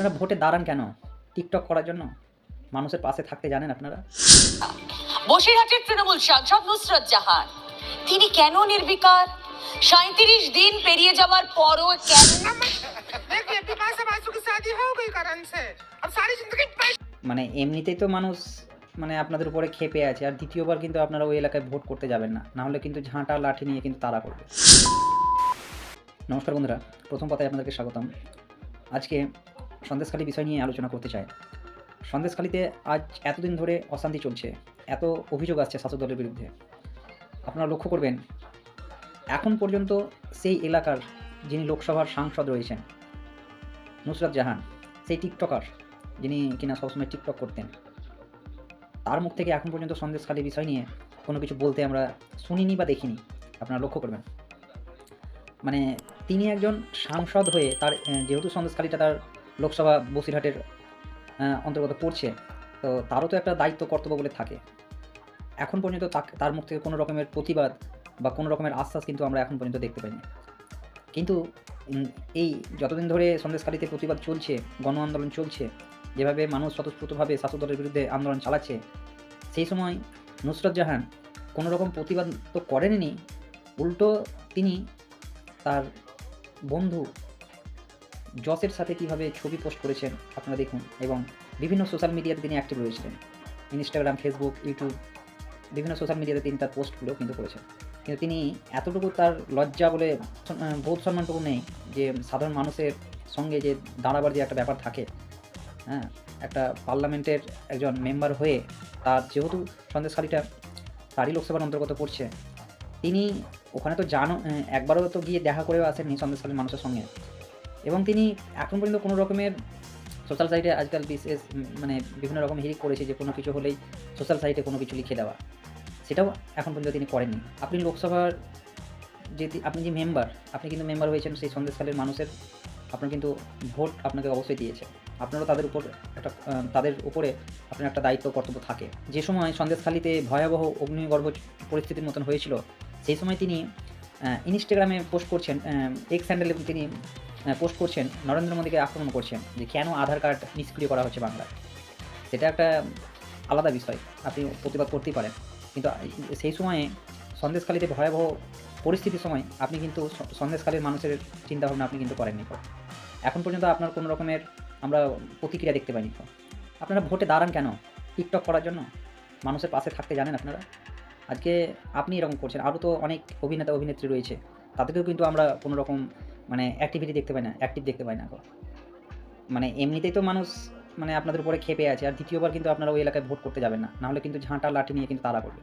আপনারা ভোটে দাঁড়ান কেন? টিকটক করার জন্য? মানুষের পাশে থাকতে জানেন আপনারা? বসিরহাটের তৃণমূল সাংসদ নুসরত জাহান। তিনি কেন নির্বিকার? সাঁত্রিশ দিন পেরিয়ে যাওয়ার পরও কেন মানে এমনিতেই তো মানুষ মানে আপনাদের উপরে খেপে আছে আর দ্বিতীয়বার কিন্তু আপনারা ওই এলাকায় ভোট করতে যাবেন না। নাহলে কিন্তু ঝাঁটা লাঠি নিয়ে কিন্তু তারা করবে। নমস্কার বন্ধুরা প্রথম কথায় আপনাদেরকে স্বাগতম। আজকে সন্দেশখালী বিষয় নিয়ে আলোচনা করতে চায়। সন্দেশখালীতে আজ এতদিন ধরে অশান্তি চলছে, এত অভিযোগ আসছে শাসক দলের বিরুদ্ধে। আপনারা লক্ষ্য করবেন, এখন পর্যন্ত সেই এলাকার যিনি লোকসভার সাংসদ রয়েছেন, নুসরাত জাহান, সেই টিকটকার যিনি কিনা সবসময় টিকটক করতেন, তার মুখ থেকে এখন পর্যন্ত সন্দেশখালী বিষয় নিয়ে কোনো কিছু বলতে আমরা শুনিনি বা দেখিনি। আপনারা লক্ষ্য করবেন। মানে তিনি একজন সাংসদ হয়ে তার, যেহেতু সন্দেশখালীটা তার লোকসভা বসিরহাটের অন্তর্গত পড়ছে, তো তারও তো একটা দায়িত্ব, কর্তব্য বলে থাকে। এখন পর্যন্ত তার মুখ থেকে কোনো রকমের প্রতিবাদ বা কোনো রকমের আশ্বাস কিন্তু আমরা এখন পর্যন্ত দেখতে পাইনি। কিন্তু এই যতদিন ধরে সন্দেশখালীতে প্রতিবাদ চলছে, গণ আন্দোলন চলছে, যেভাবে মানুষ স্বতঃস্ফূর্তভাবে শাসক দলের বিরুদ্ধে আন্দোলন চালাচ্ছে, সেই সময় নুসরত জাহান কোনো রকম প্রতিবাদ তো করেননি, উল্টো তিনি তার বন্ধু জসের সাথে কীভাবে ছবি পোস্ট করেছেন আপনারা দেখুন, এবং বিভিন্ন সোশ্যাল মিডিয়াতে তিনি অ্যাক্টিভ রয়েছিলেন। ইনস্টাগ্রাম ফেসবুক ইউটিউব বিভিন্ন সোশ্যাল মিডিয়াতে তিনি তার পোস্টগুলো কিন্তু করেছেন। কিন্তু তিনি এতটুকু তার লজ্জা বলে বোধ সম্মানটুকু নেই যে সাধারণ মানুষের সঙ্গে যে দাঁড়াবার যে একটা ব্যাপার থাকে হ্যাঁ একটা পার্লামেন্টের একজন মেম্বার হয়ে তার যেহেতু সন্দেশখালীটা তারই লোকসভার অন্তর্গত পড়ছে, তিনি ওখানে তো জানো একবারও তো গিয়ে দেখা করেও আসেননি সন্দেশখালীর মানুষের সঙ্গে। এবং তিনি এখন পর্যন্ত কোনো রকমের সোশ্যাল সাইটে আজকাল বিশেষ মানে বিভিন্ন রকম হিরিক করেছে যে কোনো কিছু হলেই সোশ্যাল সাইটে কোনো কিছু লিখে দেওয়া। সেটাও এখন পর্যন্ত তিনি করেননি। আপনি লোকসভার যে আপনি যে মেম্বার আপনি কিন্তু মেম্বার হয়েছেন সেই সন্দেশখালীর মানুষের, আপনার কিন্তু ভোট আপনাকে অবশ্যই দিয়েছে। আপনারও তাদের উপর একটা তাদের উপরে আপনার একটা দায়িত্ব, কর্তব্য থাকে। যে সময় সন্দেশখালীতে ভয়াবহ অগ্নিগর্ভ পরিস্থিতির মতন হয়েছিল, সেই সময় তিনি ইনস্টাগ্রামে পোস্ট করছেন এক্স হ্যান্ডেলে তিনি পোস্ট করছেন, নরেন্দ্র মোদীকে আক্রমণ করছেন যে কেন আধার কার্ড নিষ্ক্রিয় করা হচ্ছে বাংলায়। সেটা একটা আলাদা বিষয়, আপনি প্রতিবাদ করতেই পারেন। কিন্তু সেই সময়ে, সন্দেশখালীতে ভয়াবহ পরিস্থিতির সময় আপনি কিন্তু সন্দেশখালীর মানুষের চিন্তাভাবনা আপনি কিন্তু করেননি। এখন পর্যন্ত আপনার কোনো রকমের আমরা প্রতিক্রিয়া দেখতে পাইনি। আপনারা ভোটে দাঁড়ান কেন? টিকটক করার জন্য? মানুষের পাশে থাকতে জানেন আপনারা? আজকে আপনি এরকম করছেন। আরও তো অনেক অভিনেতা, অভিনেত্রী রয়েছে। তাদেরকেও কিন্তু আমরা কোনো রকম মানে অ্যাক্টিভিটি দেখতে পায় না অ্যাক্টিভ দেখতে পায় না। মানে এমনিতেই তো মানুষ মানে আপনাদের উপরে খেপে আছে, আর দ্বিতীয়বার কিন্তু আপনারা ওই এলাকায় ভোট করতে যাবেন না নাহলে কিন্তু ঝাঁটা, লাঠি নিয়ে কিন্তু তাড়া করবে